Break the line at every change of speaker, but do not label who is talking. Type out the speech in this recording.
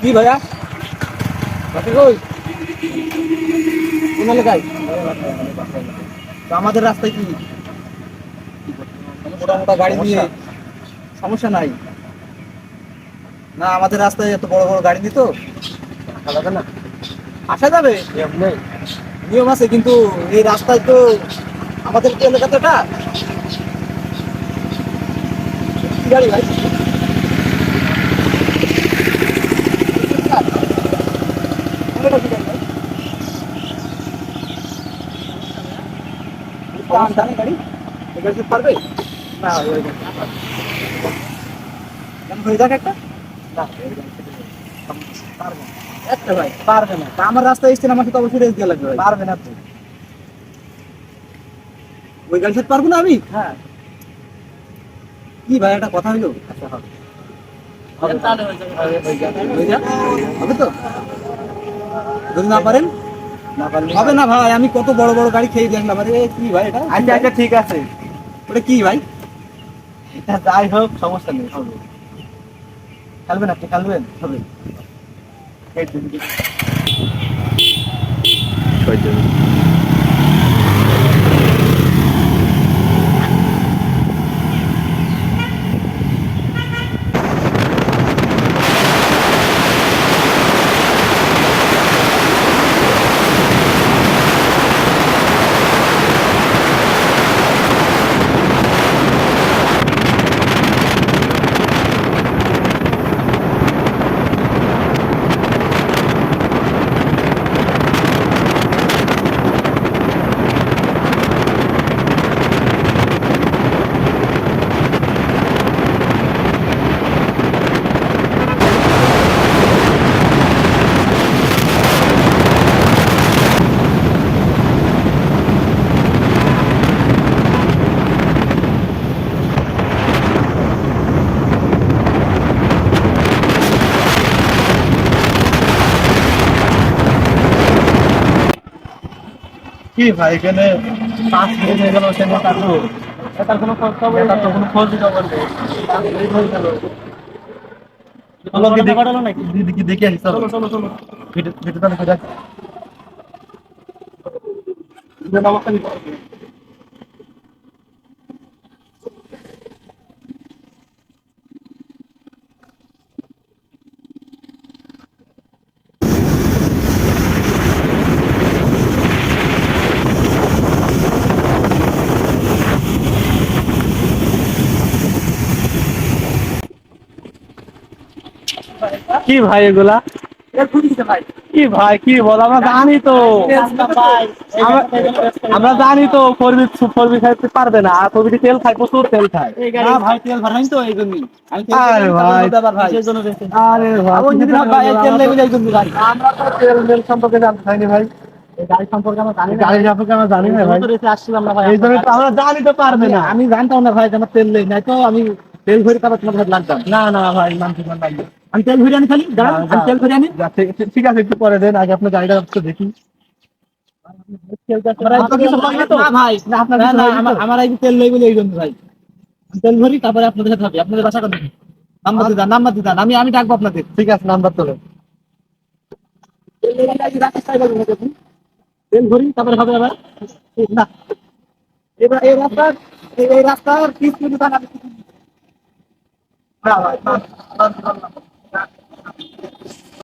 কি ভাইয়া? কোন এলাকায়? আমাদের রাস্তায় কি? মোটা মোটা গাড়ি নিয়ে সমস্যা? নাই। না আমাদের রাস্তায় এত বড় বড় গাড়ি দিত না? আসা যাবে? নিয়ম আছে কিন্তু এই রাস্তায় তো আমাদের কি গাড়ি এটা? গাড়ি ভাই? পারবে? না হয়ে একটা। পারবে ভাই পারবে না। তা আমার রাস্তায় এসছেন আমাকে তো অবশ্যই রেস দেওয়া লাগবে পারবে না তো। ওই গাড়ির সাথে পারব না আমি? হ্যাঁ। কি ভাই একটা কথা হইল? আচ্ছা হবে। তো? যদি না পারেন? হবে না ভাই আমি কত বড় বড় গাড়ি খেয়ে দেখলাম আরে কি ভাই এটা? আচ্ছা আচ্ছা ঠিক আছে। ওটা কি ভাই? এটা যাই হোক সমস্যা নেই হবে। খেলবেন আপনি খেলবেন হবে। এই দিন কি- ভাই এখানে পাঁচ মিনিট হয়ে গেল সে নেতা তো কোনো খোঁজ খবর তার তো কোনো খোঁজ খবর নেই। পাঁচ মিনিট হয়ে গেল দেখি আসি চলো। চলো চলো ভিডিও ভিডিও তাহলে কি
ভাই এগুলা? কি ভাই কি বল? আমরা জানি তো। আমরা- জানি তো ফোরবি ফোরবি খাইতে পারবে না। আর ফোরবি তেল খায় প্রচুর তেল খায়।
না ভাই তেল ভরাইন তো এই
আরে ভাই। আরে ভাই
এই তেল লেগে
আমরা তো তেল মেল সম্পর্কে জানতে চাইনি ভাই।
গাড়ি সম্পর্কে আমরা জানি
গাড়ি সম্পর্কে আমরা জানি না ভাই।
আসছিলাম না ভাই।
এই জন্য তো আমরা জানি তো পারবে না।
আমি জানতাম না ভাই যে আমার তেল নেই। নাই তো আমি তেল ভরে তারপর তোমার লাগতাম।
না না ভাই মানছি না। লাগবে
আমি তেল ভরে আনি খালি দাঁড়ান, আমি তেল ভরে আনি।
ঠিক- আছে একটু পরে দেন আগে আপনার গাড়িটা একটু দেখি।
আমার যে তেল নেই বলে এই জন্য ভাই। তেল ভরি তারপরে আপনাদের সাথে হবে। আপনাদের বাসা করবেন নাম্বার দিয়ে দেন নাম্বার দিয়ে দেন। আমি আমি ডাকবো আপনাদের।
ঠিক আছে নাম্বার
তেল। তেল ভরি তারপরে হবে আবার? না। এবার এই রাস্তা এই রাস্তার পিস কিন্তু না ভাই।